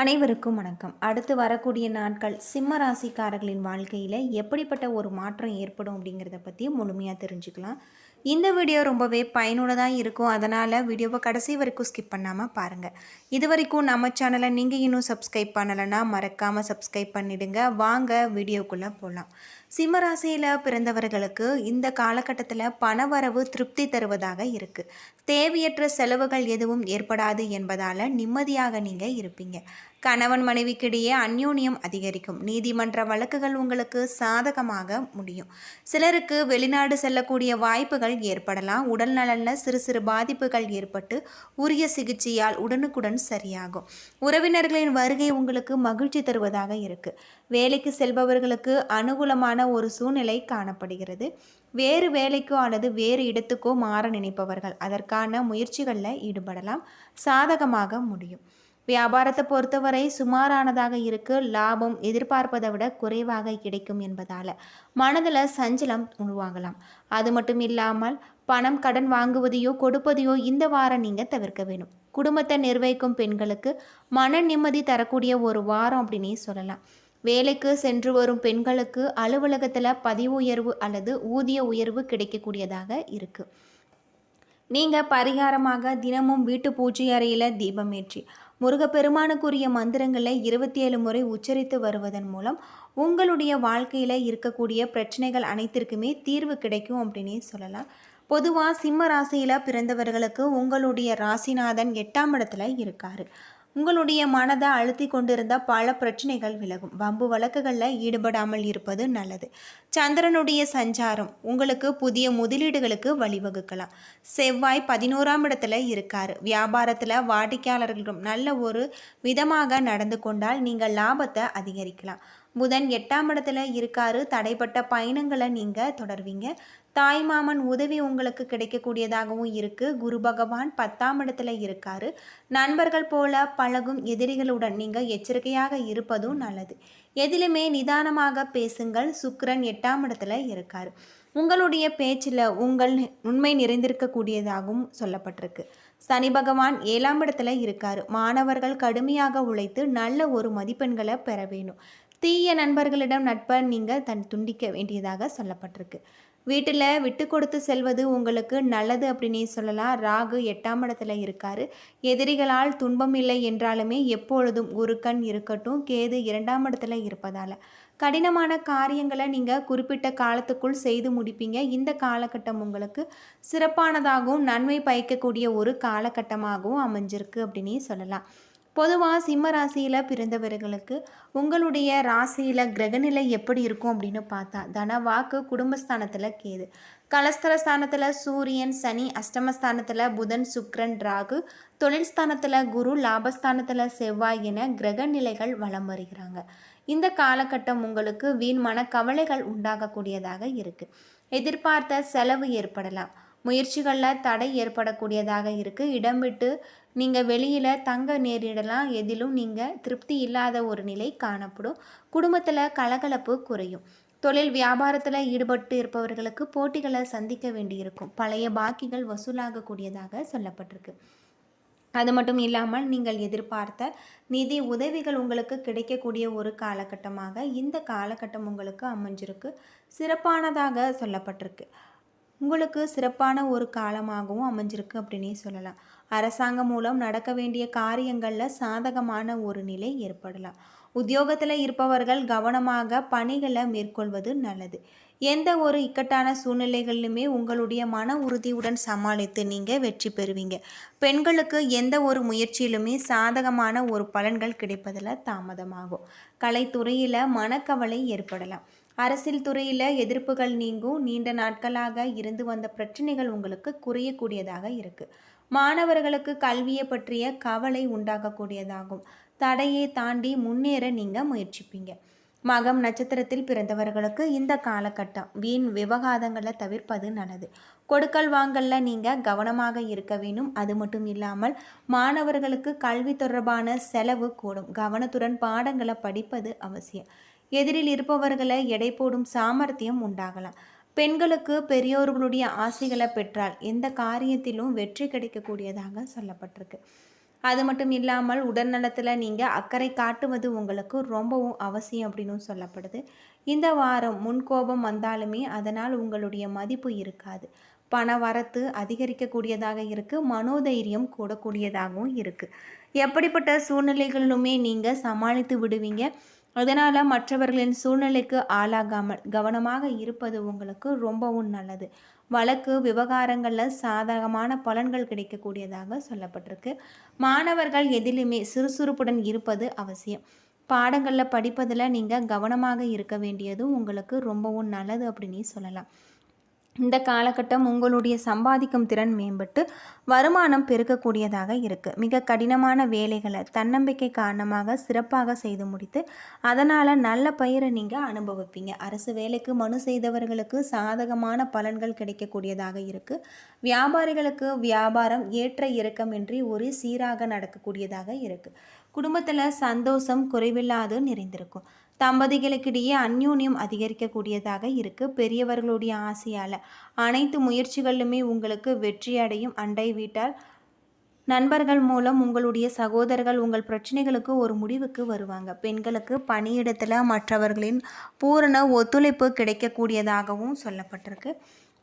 அனைவருக்கும் வணக்கம். அடுத்து வரக்கூடிய நாட்கள் சிம்ம ராசிக்காரர்களின் வாழ்க்கையில் எப்படிப்பட்ட ஒரு மாற்றம் ஏற்படும் அப்படிங்கிறத பற்றி முழுமையாக தெரிஞ்சுக்கலாம். இந்த வீடியோ ரொம்பவே பயனுள்ளதாக இருக்கும். அதனால் வீடியோவை கடைசி வரைக்கும் ஸ்கிப் பண்ணாமல் பாருங்கள் இது வரைக்கும் நம்ம சேனலை நீங்கள் இன்னும் சப்ஸ்கிரைப் பண்ணலைன்னா மறக்காமல் சப்ஸ்கிரைப் பண்ணிடுங்க. வாங்க வீடியோக்குள்ளே போகலாம் சிம்மராசியில் பிறந்தவர்களுக்கு இந்த காலகட்டத்தில் பணவரவு திருப்தி தருவதாக இருக்குது தேவையற்ற செலவுகள் எதுவும் ஏற்படாது என்பதால் நிம்மதியாக நீங்கள் இருப்பீங்க. கணவன் மனைவிக்கிடையே அந்யோன்யம் அதிகரிக்கும். நீதிமன்ற வழக்குகள் உங்களுக்கு சாதகமாக முடியும். சிலருக்கு வெளிநாடு செல்லக்கூடிய வாய்ப்புகள் ஏற்படலாம். உடல் நலனில் சிறு சிறு பாதிப்புகள் ஏற்பட்டு உரிய சிகிச்சையால் உடனுக்குடன் சரியாகும். உறவினர்களின் வருகை உங்களுக்கு மகிழ்ச்சி தருவதாக இருக்கு. வேலைக்கு செல்பவர்களுக்கு அனுகூலமான ஒரு சூழ்நிலை காணப்படுகிறது. வேறு வேலைக்கோ அல்லது வேறு இடத்துக்கோ மாற நினைப்பவர்கள் அதற்கான முயற்சிகளில் ஈடுபடலாம். சாதகமாக முடியும். வியாபாரத்தை பொறுத்தவரை சுமாரானதாக இருக்கு. லாபம் எதிர்பார்ப்பதை விட குறைவாக கிடைக்கும் என்பதால் மனதில் சஞ்சலம் உருவாகலாம். அது மட்டும் இல்லாமல் பணம் கடன் வாங்குவதையோ கொடுப்பதையோ இந்த வாரம் நீங்கள் தவிர்க்க வேணும் குடும்பத்தை நிர்வகிக்கும் பெண்களுக்கு மன நிம்மதி தரக்கூடிய ஒரு வாரம் அப்படின்னே சொல்லலாம். வேலைக்கு சென்று வரும் பெண்களுக்கு அலுவலகத்தில் பதிவு உயர்வு அல்லது ஊதிய உயர்வு கிடைக்கக்கூடியதாக இருக்குது நீங்கள் பரிகாரமாக தினமும் வீட்டு பூஜை அறையில் தீபம் ஏற்றி முருகப்பெருமானுக்குரிய மந்திரங்களை இருபத்தி ஏழு முறை உச்சரித்து வருவதன் மூலம் உங்களுடைய வாழ்க்கையில் இருக்கக்கூடிய பிரச்சனைகள் அனைத்திற்குமே தீர்வு கிடைக்கும் அப்படின்னே சொல்லலாம். பொதுவாக சிம்ம ராசியில் பிறந்தவர்களுக்கு உங்களுடைய ராசிநாதன் எட்டாம் இடத்துல இருக்காரு. உங்களுடைய மனதை அழுத்தி கொண்டிருந்த பல பிரச்சனைகள் விலகும். வம்பு வழக்குகளில் ஈடுபடாமல் இருப்பது நல்லது. சந்திரனுடைய சஞ்சாரம் உங்களுக்கு புதிய முதலீடுகளுக்கு வழிவகுக்கலாம். செவ்வாய் பதினோராம் இடத்துல இருக்கார். வியாபாரத்தில் வாடிக்கையாளர்களும் நல்ல ஒரு விதமாக நடந்து கொண்டால் நீங்கள் லாபத்தை அதிகரிக்கலாம். புதன் எட்டாம் இடத்துல இருக்காரு. தடைப்பட்ட பயணங்களை நீங்கள் தொடர்வீங்க. தாய்மாமன் உதவி உங்களுக்கு கிடைக்கக்கூடியதாகவும் இருக்குது குரு பகவான் பத்தாம் இடத்துல இருக்காரு. நண்பர்கள் போல பழகும் எதிரிகளுடன் நீங்கள் எச்சரிக்கையாக இருப்பதும் நல்லது. எதிலுமே நிதானமாக பேசுங்கள். சுக்கரன் எட்டாம் இடத்துல இருக்காரு. உங்களுடைய பேச்சில் உங்கள் உண்மை நிறைந்திருக்கக்கூடியதாகவும் சொல்லப்பட்டிருக்கு. சனி பகவான் ஏழாம் இடத்துல இருக்காரு. மாணவர்கள் கடுமையாக உழைத்து நல்ல ஒரு மதிப்பெண்களை பெற வேணும் தீய நண்பர்களிடம் நட்பை நீங்கள் தன் துண்டிக்க வேண்டியதாக சொல்லப்பட்டிருக்கு. வீட்டில் விட்டு கொடுத்து செல்வது உங்களுக்கு நல்லது அப்படின்னே சொல்லலாம். ராகு எட்டாம் இடத்துல இருக்காரு. எதிரிகளால் துன்பம் இல்லை என்றாலுமே எப்பொழுதும் ஒரு கண் இருக்கட்டும். கேது இரண்டாம் இடத்துல இருப்பதால். கடினமான காரியங்களை நீங்கள் குறிப்பிட்ட காலத்துக்குள் செய்து முடிப்பீங்க. இந்த காலகட்டம் உங்களுக்கு சிறப்பானதாகவும் நன்மை பயக்கக்கூடிய ஒரு காலகட்டமாகவும் அமைஞ்சிருக்கு அப்படின்னே சொல்லலாம். பொதுவாக சிம்ம ராசியில் பிறந்தவர்களுக்கு உங்களுடைய ராசியில் கிரகநிலை எப்படி இருக்கும் அப்படின்னு பார்த்தா தன வாக்கு குடும்பஸ்தானத்தில் கேது. கலஸ்தரஸ்தானத்தில் சூரியன் சனி அஷ்டமஸ்தானத்தில் புதன் சுக்ரன் ராகு தொழில் ஸ்தானத்தில் குரு லாபஸ்தானத்தில் செவ்வாய் என கிரக நிலைகள் வலம் வருகிறாங்க. இந்த காலகட்டம் உங்களுக்கு வீண் மன கவலைகள் உண்டாகக்கூடியதாக இருக்குது எதிர்பார்த்த செலவு ஏற்படலாம். முயற்சிகளில் தடை ஏற்படக்கூடியதாக இருக்குது இடம் விட்டு நீங்கள் வெளியில் தங்க நேரிடலாம். எதிலும் நீங்கள் திருப்தி இல்லாத ஒரு நிலை காணப்படும். குடும்பத்தில் கலகலப்பு குறையும். தொழில் வியாபாரத்தில் ஈடுபட்டு இருப்பவர்களுக்கு போட்டிகளை சந்திக்க வேண்டியிருக்கும். பழைய பாக்கிகள் வசூலாகக்கூடியதாக சொல்லப்பட்டிருக்கு. அது மட்டும் இல்லாமல் நீங்கள் எதிர்பார்த்த நிதி உதவிகள் உங்களுக்கு கிடைக்கக்கூடிய ஒரு காலகட்டமாக இந்த காலகட்டம் உங்களுக்கு அமைஞ்சிருக்கு. சிறப்பானதாக சொல்லப்பட்டிருக்கு. உங்களுக்கு சிறப்பான ஒரு காலமாகவும் அமைஞ்சிருக்கு அப்படின்னே சொல்லலாம். அரசாங்கம் மூலம் நடக்க வேண்டிய காரியங்களில் சாதகமான ஒரு நிலை ஏற்படலாம். உத்தியோகத்தில் இருப்பவர்கள் கவனமாக பணிகளை மேற்கொள்வது நல்லது. எந்த ஒரு இக்கட்டான சூழ்நிலைகளிலுமே உங்களுடைய மன உறுதியுடன் சமாளித்து நீங்கள் வெற்றி பெறுவீங்க. பெண்களுக்கு எந்த ஒரு முயற்சியிலுமே சாதகமான ஒரு பலன்கள் கிடைப்பதில் தாமதமாகும். கலைத்துறையில் மனக்கவலை ஏற்படலாம். அரசியல் துறையில் எதிர்ப்புகள் நீங்கும். நீண்ட நாட்களாக இருந்து வந்த பிரச்சனைகள் உங்களுக்கு குறையக்கூடியதாக இருக்குது மாணவர்களுக்கு கல்வியை பற்றிய கவலை உண்டாகக்கூடியதாகும். தடையை தாண்டி முன்னேற நீங்கள் முயற்சிப்பீங்க. மகம் நட்சத்திரத்தில் பிறந்தவர்களுக்கு இந்த காலகட்டம். வீண் விவகாரங்களை தவிர்ப்பது நல்லது. கொடுக்கல் வாங்கல்ல நீங்கள் கவனமாக இருக்க வேணும் அது மட்டும் இல்லாமல் மாணவர்களுக்கு கல்வி தொடர்பான செலவு கூடும். கவனத்துடன் பாடங்களை படிப்பது அவசியம். எதிரில் இருப்பவர்களை எடை போடும் சாமர்த்தியம் உண்டாகலாம். பெண்களுக்கு பெரியோர்களுடைய ஆசைகளை பெற்றால் எந்த காரியத்திலும் வெற்றி கிடைக்கக்கூடியதாக சொல்லப்பட்டிருக்கு. அது மட்டும் இல்லாமல் உடல்நலத்தில் நீங்கள் அக்கறை காட்டுவது உங்களுக்கு ரொம்பவும் அவசியம் அப்படின்னு சொல்லப்படுது. இந்த வாரம் முன்கோபம் வந்தாலுமே அதனால் உங்களுடைய மதிப்பு இருக்காது. பண வரத்து அதிகரிக்கக்கூடியதாக இருக்குது மனோதைரியம் கூடக்கூடியதாகவும் இருக்குது எப்படிப்பட்ட சூழ்நிலைகளிலுமே நீங்கள் சமாளித்து விடுவீங்க? அதனால் மற்றவர்களின் சூழ்நிலைக்கு ஆளாகாமல் கவனமாக இருப்பது உங்களுக்கு ரொம்பவும் நல்லது. வழக்கு விவகாரங்களில் சாதகமான பலன்கள் கிடைக்கக்கூடியதாக சொல்லப்பட்டிருக்கு. மாணவர்கள் எதிலுமே சுறுசுறுப்புடன் இருப்பது அவசியம். பாடங்களில் படிப்பதில் நீங்கள் கவனமாக இருக்க வேண்டியதும் உங்களுக்கு ரொம்பவும் நல்லது அப்படின்னு சொல்லலாம். இந்த காலகட்டம் உங்களுடைய சம்பாதிக்கும் திறன் மேம்பட்டு வருமானம் பெருக்கக்கூடியதாக இருக்குது மிக கடினமான வேலைகளை தன்னம்பிக்கை காரணமாக சிறப்பாக செய்து முடித்து அதனால் நல்ல பயிரை நீங்கள் அனுபவிப்பீங்க. அரசு வேலைக்கு மனு செய்தவர்களுக்கு சாதகமான பலன்கள் கிடைக்கக்கூடியதாக இருக்குது வியாபாரிகளுக்கு வியாபாரம் ஏற்ற இறக்கமின்றி ஒரு சீராக நடக்கக்கூடியதாக இருக்குது குடும்பத்தில் சந்தோஷம் குறைவில்லாது நிறைந்திருக்கும். தம்பதிகளுக்கிடையே அந்யோன்யம் அதிகரிக்கக்கூடியதாக இருக்குது பெரியவர்களுடைய ஆசையால். அனைத்து முயற்சிகளிலுமே உங்களுக்கு வெற்றி அடையும் அண்டை வீட்டால் நண்பர்கள் மூலம் உங்களுடைய சகோதரர்கள் உங்கள் பிரச்சனைகளுக்கு ஒரு முடிவுக்கு வருவாங்க. பெண்களுக்கு பணியிடத்தில் மற்றவர்களின் பூரண ஒத்துழைப்பு கிடைக்கக்கூடியதாகவும் சொல்லப்பட்டிருக்கு.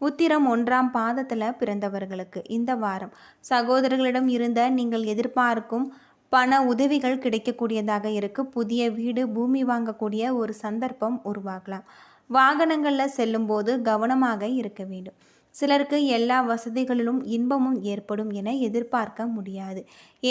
உத்திரம் ஒன்றாம் பாதத்தில் பிறந்தவர்களுக்கு இந்த வாரம். சகோதரர்களிடம் இருந்த நீங்கள் எதிர்பார்க்கும் பண உதவிகள் கிடைக்கக்கூடியதாக இருக்குது புதிய வீடு பூமி வாங்கக்கூடிய ஒரு சந்தர்ப்பம் உருவாகலாம். வாகனங்களில் செல்லும்போது கவனமாக இருக்க வேண்டும். சிலருக்கு எல்லா வசதிகளிலும் இன்பமும் ஏற்படும் என எதிர்பார்க்க முடியாது.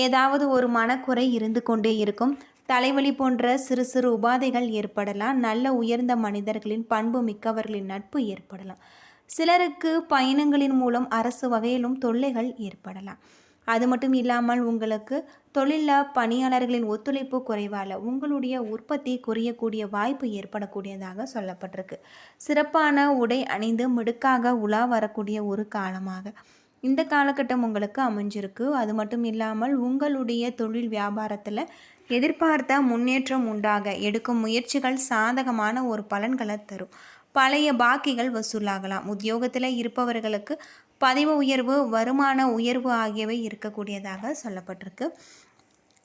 ஏதாவது ஒரு மனக்குறை இருந்து கொண்டே இருக்கும். தலைவலி போன்ற சிறு சிறு உபாதைகள் ஏற்படலாம். நல்ல உயர்ந்த மனிதர்களின் பண்பு மிக்கவர்களின் நட்பு ஏற்படலாம். சிலருக்கு பயணங்களின் மூலம் அரசு வகையிலும் தொல்லைகள் ஏற்படலாம். அது மட்டும் இல்லாமல் உங்களுக்கு தொழிலில் பணியாளர்களின் ஒத்துழைப்பு குறைவால் உங்களுடைய உற்பத்தி குறையக்கூடிய வாய்ப்பு ஏற்படக்கூடியதாக சொல்லப்பட்டிருக்கு. சிறப்பான உடை அணிந்து மிடுக்காக உலா வரக்கூடிய ஒரு காலமாக இந்த காலகட்டம் உங்களுக்கு அமைஞ்சிருக்கு. அது மட்டும் இல்லாமல் உங்களுடைய தொழில் வியாபாரத்தில் எதிர்பார்த்த முன்னேற்றம் உண்டாக எடுக்கும் முயற்சிகள் சாதகமான ஒரு பலன்களை தரும். பழைய பாக்கிகள் வசூலாகலாம். உத்தியோகத்தில் இருப்பவர்களுக்கு பதிவு உயர்வு வருமான உயர்வு ஆகியவை இருக்கக்கூடியதாக சொல்லப்பட்டிருக்கு.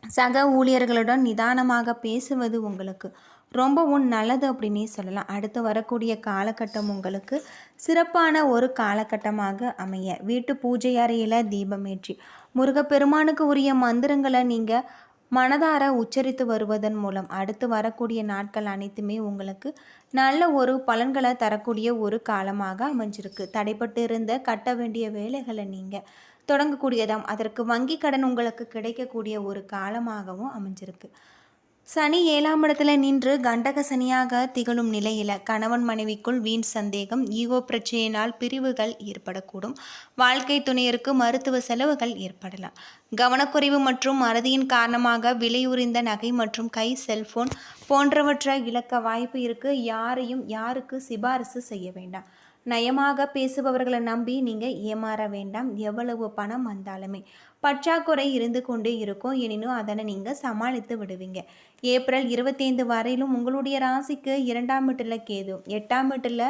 சக ஊழியர்களுடன் நிதானமாக பேசுவது உங்களுக்கு ரொம்பவும் நல்லது அப்படின்னே சொல்லலாம். அடுத்து வரக்கூடிய காலகட்டம் உங்களுக்கு சிறப்பான ஒரு காலகட்டமாக அமைய. வீட்டு பூஜை அறையில் தீபமேற்றி முருகப்பெருமானுக்கு உரிய மந்திரங்களை நீங்கள் மனதார உச்சரித்து வருவதன் மூலம் அடுத்து வரக்கூடிய நாட்கள் அனைத்துமே உங்களுக்கு நல்ல ஒரு பலன்களை தரக்கூடிய ஒரு காலமாக அமைஞ்சிருக்கு. தடைப்பட்டு இருந்த கட்ட வேண்டிய வேலைகளை நீங்கள் தொடங்கக்கூடியதாம். அதற்கு வங்கி கடன் உங்களுக்கு கிடைக்கக்கூடிய ஒரு காலமாகவும் அமைஞ்சிருக்கு. சனி ஏழாம் இடத்துல நின்று கண்டக சனியாக திகழும் நிலையில் கணவன் மனைவிக்குள் வீண் சந்தேகம் ஈகோ பிரச்சனையினால் பிரிவுகள் ஏற்படக்கூடும். வாழ்க்கை துணையருக்கு மருத்துவ செலவுகள் ஏற்படலாம். கவனக்குறைவு மற்றும் மறதியின் காரணமாக விலையுறிந்த நகை மற்றும் கை செல்போன் போன்றவற்றை இழக்க வாய்ப்பு இருக்கு. யாரையும் யாருக்கு சிபாரிசு செய்ய வேண்டாம். நயமாக பேசுபவர்களை நம்பி நீங்கள் ஏமாற வேண்டாம். எவ்வளவு பணம் வந்தாலுமே. பற்றாக்குறை இருந்து கொண்டே இருக்கும். எனினும் அதனை நீங்கள் சமாளித்து விடுவீங்க. ஏப்ரல் இருபத்தைந்து வரையிலும் உங்களுடைய ராசிக்கு இரண்டாம் வீட்டில் கேது எட்டாம் வீட்டில்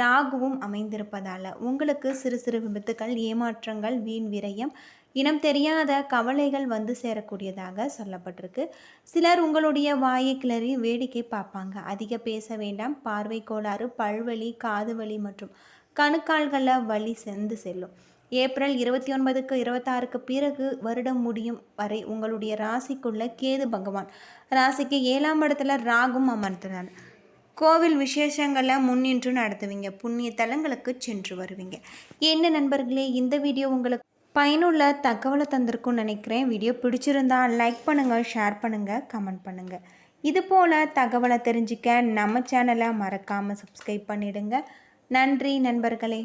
ராகுவும் அமைந்திருப்பதால் உங்களுக்கு சிறு சிறு விபத்துக்கள் ஏமாற்றங்கள் வீண் விரயம் இனம் தெரியாத கவலைகள் வந்து சேரக்கூடியதாக சொல்லப்பட்டிருக்கு. சிலர் உங்களுடைய வாயை கிளறி வேடிக்கை பார்ப்பாங்க. அதிக பேச வேண்டாம். பார்வை கோளாறு பல்வலி காது வலி மற்றும் கணுக்கால்களில் வலி சென்று செல்லும். ஏப்ரல் இருபத்தி ஒன்பதுக்கு இருபத்தாறுக்கு பிறகு வருடம் முடியும் வரை உங்களுடைய ராசிக்குள்ள கேது பகவான். ராசிக்கு ஏழாம் இடத்துல ராகும் அமர்த்தினார் கோவில் விசேஷங்களை முன்னின்று நடத்துவீங்க. புண்ணிய தலங்களுக்கு சென்று வருவீங்க. என்ன நண்பர்களே இந்த வீடியோ உங்களுக்கு பயனுள்ள தகவலை தந்திருக்கும்னு நினைக்கிறேன். வீடியோ பிடிச்சிருந்தா லைக் பண்ணுங்கள் ஷேர் பண்ணுங்கள் கமெண்ட் பண்ணுங்கள் இது போல் தகவலை தெரிஞ்சிக்க நம்ம சேனலை மறக்காமல் சப்ஸ்கிரைப் பண்ணிவிடுங்க நன்றி நண்பர்களே.